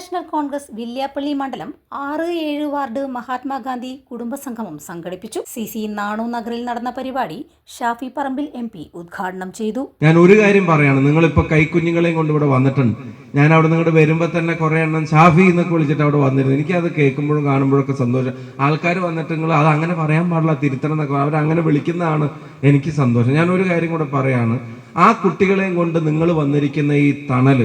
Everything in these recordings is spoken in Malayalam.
നാഷണൽ കോൺഗ്രസ് വില്യാപ്പള്ളി മണ്ഡലം ആറ് ഏഴ് വാർഡ് മഹാത്മാഗാന്ധി കുടുംബസംഗമം സംഘടിപ്പിച്ചു. സി സി നാണു നഗറിൽ നടന്ന പരിപാടി ഷാഫി പറമ്പിൽ എം പി ഉദ്ഘാടനം ചെയ്തു. ഞാൻ ഒരു കാര്യം പറയാണ് നിങ്ങളിപ്പോ കൈക്കുഞ്ഞുങ്ങളെയും കൊണ്ട് ഇവിടെ വന്നിട്ടുണ്ട്. ഞാൻ അവിടെ നിങ്ങളുടെ വരുമ്പോ തന്നെ കുറെ എണ്ണം ഷാഫി എന്നൊക്കെ വിളിച്ചിട്ട് അവിടെ വന്നിരുന്നു. എനിക്ക് അത് കേൾക്കുമ്പോഴും കാണുമ്പോഴൊക്കെ സന്തോഷം. ആൾക്കാർ വന്നിട്ട് നിങ്ങൾ അത് അങ്ങനെ പറയാൻ പാടില്ല തിരുത്തണം എന്നൊക്കെ അവർ അങ്ങനെ വിളിക്കുന്നതാണ് എനിക്ക് സന്തോഷം. ഞാൻ ഒരു കാര്യം കൂടെ പറയാണ് ആ കുട്ടികളെയും കൊണ്ട് നിങ്ങൾ വന്നിരിക്കുന്ന ഈ തണൽ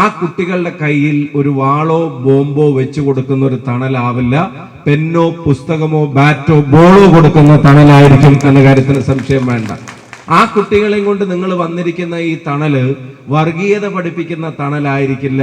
ആ കുട്ടികളുടെ കയ്യിൽ ഒരു വാളോ ബോംബോ വെച്ചു കൊടുക്കുന്ന ഒരു തണലാവില്ല. പെന്നോ പുസ്തകമോ ബാറ്റോ ബോളോ കൊടുക്കുന്ന തണലായിരിക്കും എന്ന കാര്യത്തിന് സംശയം വേണ്ട. ആ കുട്ടികളെയും കൊണ്ട് നിങ്ങൾ വന്നിരിക്കുന്ന ഈ തണൽ വർഗീയത പഠിപ്പിക്കുന്ന തണലായിരിക്കില്ല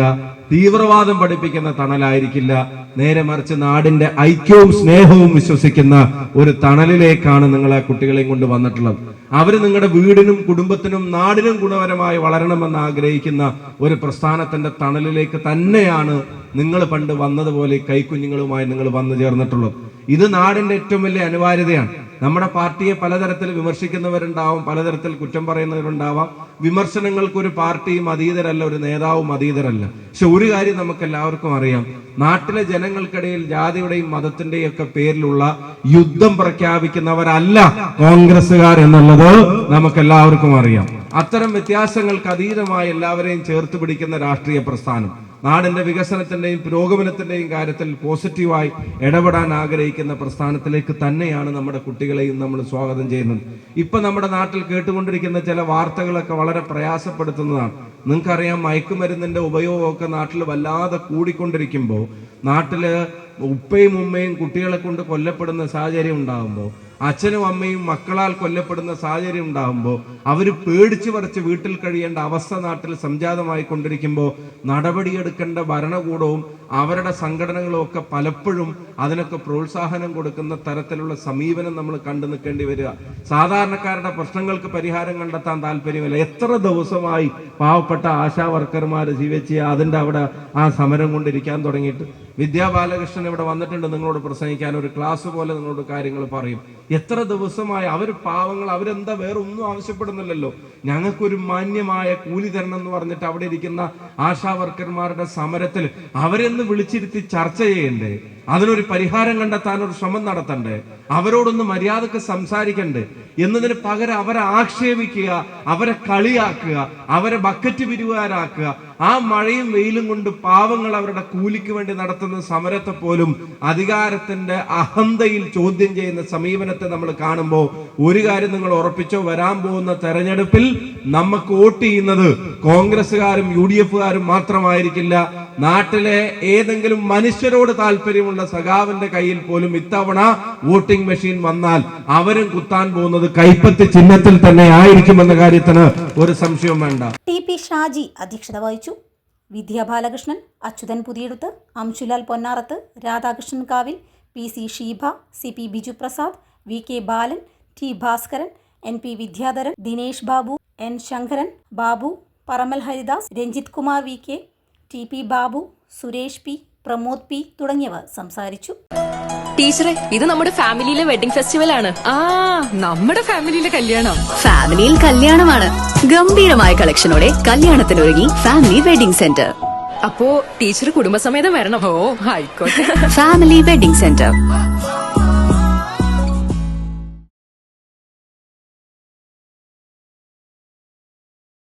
തീവ്രവാദം പഠിപ്പിക്കുന്ന തണലായിരിക്കില്ല നേരെ മറിച്ച് നാടിന്റെ ഐക്യവും സ്നേഹവും വിശ്വസിക്കുന്ന ഒരു തണലിലേക്കാണ് നിങ്ങൾ ആ കുട്ടികളെയും കൊണ്ട് വന്നിട്ടുള്ളത്. അവർ നിങ്ങളുടെ വീടിനും കുടുംബത്തിനും നാടിനും ഗുണപരമായി വളരണമെന്ന് ആഗ്രഹിക്കുന്ന ഒരു പ്രസ്ഥാനത്തിന്റെ തണലിലേക്ക് തന്നെയാണ് നിങ്ങൾ പണ്ട് വന്നതുപോലെ കൈക്കുഞ്ഞുങ്ങളുമായി നിങ്ങൾ വന്നു ചേർന്നിട്ടുള്ളത്. ഇത് നാടിന്റെ ഏറ്റവും വലിയ അനിവാര്യതയാണ്. നമ്മുടെ പാർട്ടിയെ പലതരത്തിൽ വിമർശിക്കുന്നവരുണ്ടാവും പലതരത്തിൽ കുറ്റം പറയുന്നവരുണ്ടാവാം. വിമർശനങ്ങൾക്ക് ഒരു പാർട്ടിയും അതീതരല്ല ഒരു നേതാവും അതീതരല്ല. പക്ഷെ ഒരു കാര്യം നമുക്ക് എല്ലാവർക്കും അറിയാം. നാട്ടിലെ ജനങ്ങൾക്കിടയിൽ ജാതിയുടെയും മതത്തിന്റെയും ഒക്കെ പേരിലുള്ള യുദ്ധം പ്രഖ്യാപിക്കുന്നവരല്ല കോൺഗ്രസ്സുകാർ എന്നുള്ളത് നമുക്ക് എല്ലാവർക്കും അറിയാം. അത്തരം വ്യത്യാസങ്ങൾക്ക് അതീതമായി എല്ലാവരെയും ചേർത്ത് പിടിക്കുന്ന രാഷ്ട്രീയ പ്രസ്ഥാനം. നാടിന്റെ വികസനത്തിന്റെയും പുരോഗമനത്തിന്റെയും കാര്യത്തിൽ പോസിറ്റീവായി ഇടപെടാൻ ആഗ്രഹിക്കുന്ന പ്രസ്ഥാനത്തിലേക്ക് തന്നെയാണ് നമ്മുടെ കുട്ടികളെയും നമ്മൾ സ്വാഗതം ചെയ്യുന്നത്. ഇപ്പൊ നമ്മുടെ നാട്ടിൽ കേട്ടുകൊണ്ടിരിക്കുന്ന ചില വാർത്തകളൊക്കെ വളരെ പ്രയാസപ്പെടുത്തുന്നതാണ്. നിങ്ങൾക്കറിയാം മയക്കുമരുന്നിന്റെ ഉപയോഗമൊക്കെ നാട്ടിൽ വല്ലാതെ കൂടിക്കൊണ്ടിരിക്കുമ്പോൾ നാട്ടിൽ ഉപ്പയും ഉമ്മയും കുട്ടികളെ കൊണ്ട് കൊല്ലപ്പെടുന്ന സാഹചര്യം ഉണ്ടാകുമ്പോൾ അച്ഛനും അമ്മയും മക്കളാൽ കൊല്ലപ്പെടുന്ന സാഹചര്യം ഉണ്ടാകുമ്പോൾ അവർ പേടിച്ചു പറിച്ച് വീട്ടിൽ കഴിയേണ്ട അവസ്ഥ നാട്ടിൽ സംജാതമായി കൊണ്ടിരിക്കുമ്പോൾ നടപടിയെടുക്കേണ്ട ഭരണകൂടവും അവരുടെ സംഘടനകളും ഒക്കെ പലപ്പോഴും അതിനൊക്കെ പ്രോത്സാഹനം കൊടുക്കുന്ന തരത്തിലുള്ള സമീപനം നമ്മൾ കണ്ടു നിൽക്കേണ്ടി വരിക. സാധാരണക്കാരുടെ പ്രശ്നങ്ങൾക്ക് പരിഹാരം കണ്ടെത്താൻ താല്പര്യമില്ല. എത്ര ദിവസമായി പാവപ്പെട്ട ആശാ വർക്കർമാർ ജീവിച്ച് അതിന്റെ അവിടെ ആ സമരം കൊണ്ടിരിക്കാൻ തുടങ്ങിയിട്ട്? വിദ്യാ ബാലകൃഷ്ണൻ ഇവിടെ വന്നിട്ടുണ്ട്. നിങ്ങളോട് പ്രസംഗിക്കാൻ ഒരു ക്ലാസ് പോലെ നിങ്ങളോട് കാര്യങ്ങൾ പറയും. എത്ര ദിവസമായി അവർ പാവങ്ങൾ അവരെന്താ വേറെ ഒന്നും ആവശ്യപ്പെടുന്നില്ലല്ലോ. ഞങ്ങൾക്കൊരു മാന്യമായ കൂലി തരണം എന്ന് പറഞ്ഞിട്ട് അവിടെ ഇരിക്കുന്ന ആശാ വർക്കർമാരുടെ സമരത്തിൽ അവരെന്ന് വിളിച്ചിരുത്തി ചർച്ച ചെയ്യണ്ടേ? അതിനൊരു പരിഹാരം കണ്ടെത്താൻ ഒരു ശ്രമം നടത്തണ്ടേ? അവരോടൊന്ന് മര്യാദയ്ക്ക് സംസാരിക്കണ്ടേ? എന്നതിന് പകരം അവരെ ആക്ഷേപിക്കുക അവരെ കളിയാക്കുക അവരെ ബക്കറ്റ് പിരിവുകാരാക്കുക ആ മഴയും വെയിലും കൊണ്ട് പാവങ്ങൾ അവരുടെ കൂലിക്ക് വേണ്ടി നടത്തുന്ന സമരത്തെ പോലും അധികാരത്തിന്റെ അഹന്തയിൽ ചോദ്യം ചെയ്യുന്ന സമീപനത്തെ നമ്മൾ കാണുമ്പോൾ ഒരു കാര്യം നിങ്ങൾ ഉറപ്പിച്ചോ? വരാൻ പോകുന്ന തെരഞ്ഞെടുപ്പിൽ നമുക്ക് വോട്ട് ചെയ്യുന്നത് കോൺഗ്രസ്സുകാരും യു ഡി എഫുകാരും മാത്രമായിരിക്കില്ല. നാട്ടിലെ ഏതെങ്കിലും മനുഷ്യരോട് താല്പര്യമുള്ള സഖാവിന്റെ കയ്യിൽ പോലും ഇത്തവണ വോട്ടിംഗ് മെഷീൻ വന്നാൽ അവരും കുത്താൻ പോകുന്നത് കൈപ്പത്തി ചിഹ്നത്തിൽ തന്നെ ആയിരിക്കുമെന്ന കാര്യത്തിന് ഒരു സംശയവും വേണ്ട. ടി പി ഷാജി അധ്യക്ഷത വഹിച്ചു. വിദ്യാ Balakrishnan Achuthan പുതിയെടുത്ത് Anshulal Ponnarath Radhakrishnan Kavil P C Sheeba C P Biju Prasad V K Balan T Bhaskaran N P Vidyadharan Dinesh Babu N Sankaran Babu Paramal Haridas Ranjith Kumar V K T P Babu Suresh P Pramod P തുടങ്ങിയവർ സംസാരിച്ചു. ടീച്ചറെ ഇത് നമ്മുടെ ഫാമിലിയിലെ വെഡിംഗ് ഫെസ്റ്റിവൽ ആണ്. ആ നമ്മുടെ ഫാമിലിയിലെ കല്യാണം. ഫാമിലിയിൽ കല്യാണമാണ്. ഗംഭീരമായ കളക്ഷനോടെ കല്യാണത്തിനൊരുങ്ങി ഫാമിലി വെഡിംഗ് സെന്റർ. അപ്പോ ടീച്ചർ കുടുംബസമേതം വരണം? ഓ ആയിക്കോട്ടെ. Family wedding centre.